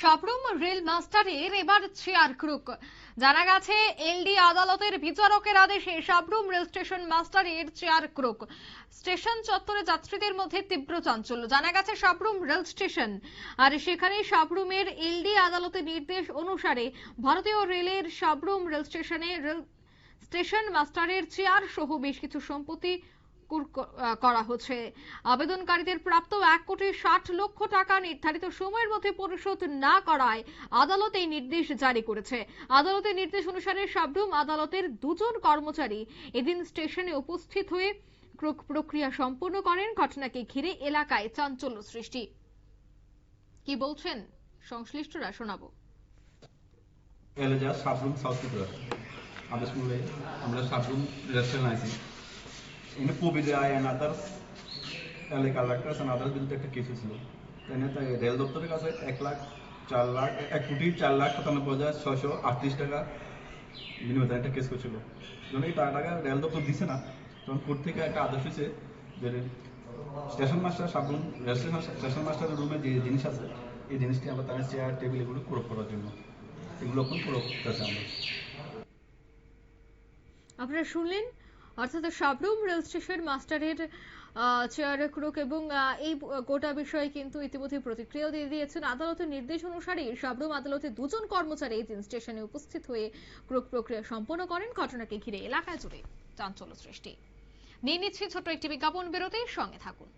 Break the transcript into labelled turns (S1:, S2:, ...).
S1: Sabroom rail মাস্টারের এবার chair crook. জানা গেছে, এলডি আদালতের বিচারকের আদেশে সাবরুম রেল স্টেশন মাস্টারের চেয়ার ক্রুক। স্টেশন চত্বরে যাত্রীদের মধ্যে তীব্র চাঞ্চল্য। জানা গেছে, সাবরুম রেল স্টেশন। আর সেখানে সাবরুমের এলডি আদালতের নির্দেশ অনুসারে ভারতীয় রেলের সাবরুম রেল স্টেশনে রেল স্টেশন মাস্টারের চেয়ার সহ বেশ কিছু সম্পত্তি কুর- হচ্ছে। আবেদনকারীদের প্রাপ্ত এক কোটি ষাট লক্ষ টাকা নির্ধারিত সময়ের মধ্যে পরিশোধ না করায় আদালত এই নির্দেশ জারি করেছে। আদালতের নির্দেশ অনুসারে সাবরুম আদালতের দুজন কর্মচারী এদিন স্টেশনে উপস্থিত হয়ে প্রক্রিয়া সম্পন্ন করেন। ঘটনাকে ঘিরে এলাকায় চাঞ্চল্য সৃষ্টি। কি বলছেন? সংশ্লিষ্টরা শোনাবো।
S2: আমরা সাবরুম রেস্টুরেন্ট আছি এখানে কোভিড আয় অ্যান্ড আদার্স এলাকা কালেক্টার্স অ্যান্ড বিরুদ্ধে একটা কেস ছিল এখানে তাই রেল দপ্তরের কাছে এক লাখ চার লাখ এক কোটি চার লাখ সাতানব্বই হাজার ছয়শো আটত্রিশ টাকা বিনিময়ে একটা কেস করছিল যখন এই টাকা টাকা রেল দপ্তর দিছে না তখন কোর্ট থেকে একটা আদেশ হয়েছে যে station master Sabroom rail station station মাস্টারের রুমে যে জিনিস আছে এই জিনিসটি আমরা তাদের চেয়ার টেবিল এগুলো প্রয়োগ করার জন্য এগুলো এখন প্রয়োগ করতেছে আমরা
S1: আপনারা শুনলেন অর্থাৎ সাবরুম রেল স্টেশন মাস্টারের চেয়ার ক্রুক এবং এই গোটা বিষয়ে কিন্তু ইতিমধ্যে প্রতিক্রিয়াও দিয়ে দিয়েছেন। আদালতের নির্দেশ অনুসারে সাবরুম আদালতে দুজন কর্মচারী এই এদিন স্টেশনে উপস্থিত হয়ে ক্রুক প্রক্রিয়া সম্পন্ন করেন। ঘটনাকে ঘিরে এলাকা জুড়ে চাঞ্চল্য সৃষ্টি। নিয়ে নিচ্ছি ছোট্ট একটি বিজ্ঞাপন বেরোতে, সঙ্গে থাকুন।